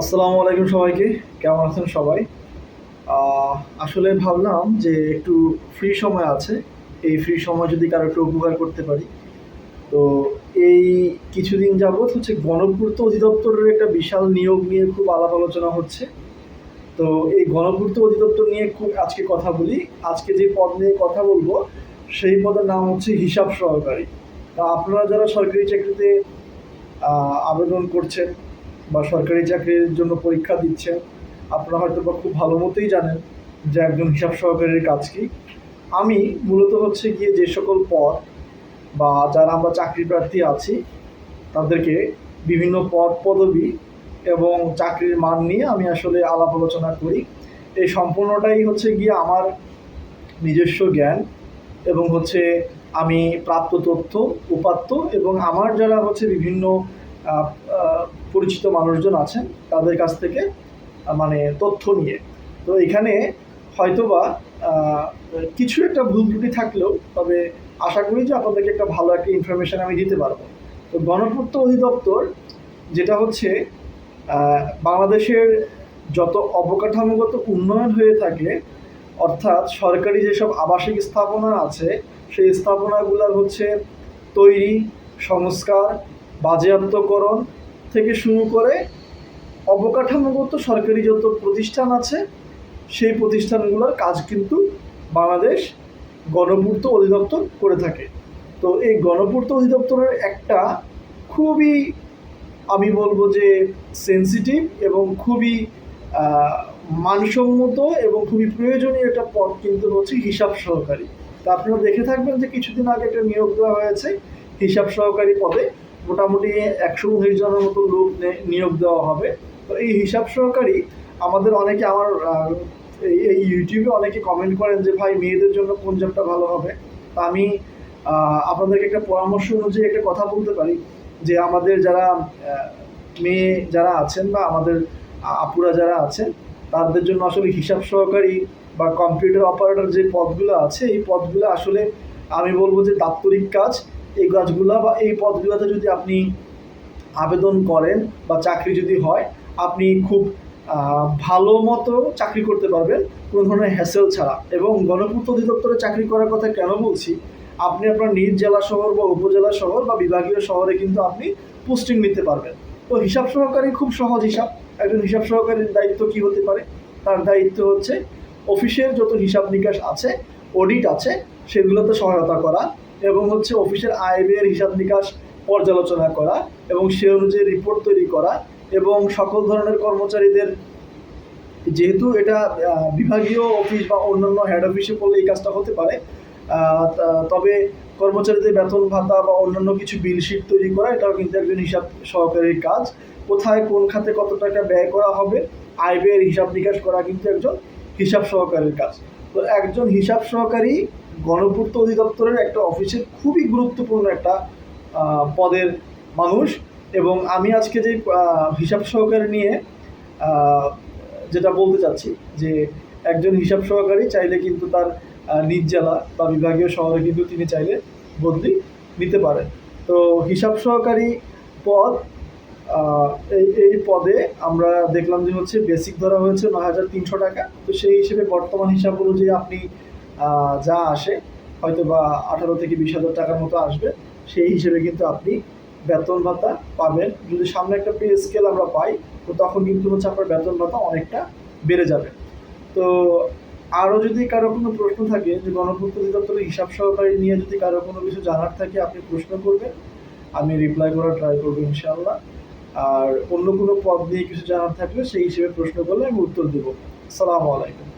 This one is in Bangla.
আসসালামু আলাইকুম সবাইকে। কেমন আছেন সবাই? আসলে ভাবলাম যে একটু ফ্রি সময় আছে। এই ফ্রি সময় যদি কারও একটু উপকার করতে পারি। তো এই কিছুদিন যাবৎ হচ্ছে গণপূর্ত অধিদপ্তরের একটা বিশাল নিয়োগ নিয়ে খুব আলাপ আলোচনা হচ্ছে। তো এই গণপূর্ত অধিদপ্তর নিয়ে খুব আজকে কথা বলি। আজকে যে পদ নিয়ে কথা বলব, সেই পদের নাম হচ্ছে হিসাব সহকারী। তা আপনারা যারা সরকারি চাকরিতে আবেদন করছেন বা সরকারি চাকরির জন্য পরীক্ষা দিচ্ছেন। আপনারা হয়তো বা খুব ভালো মতোই জানেন যে একজন হিসাব সহকারীর কাজ কি। আমি মূলত হচ্ছে গিয়ে যে সকল পদ বা যারা আমরা চাকরি প্রার্থী আছি, তাদেরকে বিভিন্ন পদ, পদবি এবং চাকরির মান নিয়ে আমি আসলে আলাপ আলোচনা করি। এই সম্পূর্ণটাই হচ্ছে গিয়ে আমার নিজস্ব জ্ঞান এবং হচ্ছে আমি প্রাপ্ত তথ্য, উপাত্ত এবং আমার যারা হচ্ছে বিভিন্ন পরিচিত মানুষজন আছেন তাদের কাছ থেকে মানে তথ্য নিয়ে। তো এখানে হয়তোবা কিছু একটা ভুল ত্রুটি থাকলেও, তবে আশা করি যে আপনাদেরকে একটা ভালো একটা ইনফরমেশন আমি দিতে পারব। তো গণপূর্ত অধিদপ্তর যেটা হচ্ছে বাংলাদেশের যত অবকাঠামোগত উন্নয়ন হয়ে থাকে, অর্থাৎ সরকারি যেসব আবাসিক স্থাপনা আছে, সেই স্থাপনাগুলোর হচ্ছে তৈরি, সংস্কার বাজেয়াপ্তকরণ থেকে শুরু করে অবকাঠামোগত সরকারি যত প্রতিষ্ঠান আছে, সেই প্রতিষ্ঠানগুলোর কাজ কিন্তু বাংলাদেশ গণপূর্ত অধিদপ্তর করে থাকে। তো এই গণপূর্ত অধিদপ্তরের একটা খুবই, আমি বলব যে সেন্সিটিভ এবং খুবই মানসম্মত এবং খুবই প্রয়োজনীয় একটা পদ কিন্তু হচ্ছে হিসাব সহকারী। তা আপনারা দেখে থাকবেন যে কিছুদিন আগে একটা নিয়োগ দেওয়া হয়েছে, হিসাব সহকারী পদে। মোটামুটি একশো উনিশ জনের মতো লোক নিয়োগ দেওয়া হবে। তো এই হিসাব সহকারী আমাদের অনেকে আমার এই ইউটিউবে অনেকে কমেন্ট করেন যে, ভাই, মেয়েদের জন্য কোন জবটা ভালো হবে? তা আমি আপনাদেরকে একটা পরামর্শ অনুযায়ী একটা কথা বলতে পারি, যে আমাদের যারা মেয়ে যারা আছেন বা আমাদের আপুরা যারা আছেন, তাদের জন্য আসলে হিসাব সহকারী বা কম্পিউটার অপারেটর যে পদগুলো আছে, এই পদগুলো আসলে আমি বলব যে দাপ্তরিক কাজ। এই কাজগুলো বা এই পদগুলোতে যদি আপনি আবেদন করেন বা চাকরি যদি হয়, আপনি খুব ভালো মতো চাকরি করতে পারবেন। কোনো ধরনের হ্যাসেল ছাড়া। এবং গণপূর্ত অধিদপ্তরে চাকরি করার কথা কেন বলছি? আপনি আপনার নিজ জেলা শহর বা উপজেলা শহর বা বিভাগীয় শহরে কিন্তু আপনি পোস্টিং নিতে পারবেন। তো হিসাব সহকারী খুব সহজ হিসাব। একজন হিসাব সহকারীর দায়িত্ব কি হতে পারে? তার দায়িত্ব হচ্ছে, অফিসের যত হিসাব নিকাশ আছে অডিট আছে, সেগুলোতে সহায়তা করা। এবং হচ্ছে অফিসের আয় ব্যয়ের হিসাব নিকাশ পর্যালোচনা করা এবং সে অনুযায়ী রিপোর্ট তৈরি করা এবং সকল ধরনের কর্মচারীদের যেহেতু এটা বিভাগীয় অফিস বা অন্যান্য হেড অফিসে করলে এই কাজটা হতে পারে তবে কর্মচারীদের বেতন ভাতা বা অন্যান্য কিছু বিল শিট তৈরি করা, এটাও কিন্তু একজন হিসাব সহকারীর কাজ। কোথায় কোন খাতে কত টাকা ব্যয় করা হবে আয় ব্যয়ের হিসাব নিকাশ করা কিন্তু একজন হিসাব সহকারীর কাজ। তো একজন হিসাব সহকারী গণপূর্ত অধিদপ্তরের একটা অফিসের খুবই গুরুত্বপূর্ণ একটা পদের মানুষ এবং আমি আজকে যে হিসাব সহকারী নিয়ে যেটা বলতে চাচ্ছি যে একজন হিসাব সহকারী চাইলে কিন্তু তার নিজ জেলা বা বিভাগীয় শহরে কিন্তু তিনি চাইলে বদলি নিতে পারেন। তো হিসাব সহকারী পদ এই এই পদে আমরা দেখলাম যে হচ্ছে বেসিক ধরা হয়েছে নয় হাজার তিনশো টাকা। তো সেই হিসেবে বর্তমান হিসাব অনুযায়ী আপনি যা আসে হয়তো বা আঠারো থেকে বিশ হাজার টাকার মতো আসবে। সেই হিসেবে কিন্তু আপনি বেতন ভাতা পাবেন। যদি সামনে একটা পে স্কেল আমরা পাই, তো তখন কিন্তু হচ্ছে আপনার বেতন ভাতা অনেকটা বেড়ে যাবে। তো আরও যদি কারও কোনো প্রশ্ন থাকে, যে গণপূর্ত অধিদপ্তরের হিসাব সহকারী নিয়ে যদি কারও কোনো কিছু জানার থাকে, আপনি প্রশ্ন করবেন। আমি রিপ্লাই করার ট্রাই করব ইনশাআল্লাহ। আর অন্য কোনো পদ নিয়ে কিছু জানার থাকলে সেই হিসেবে প্রশ্ন করলে আমি উত্তর দেবো। আসসালামু আলাইকুম।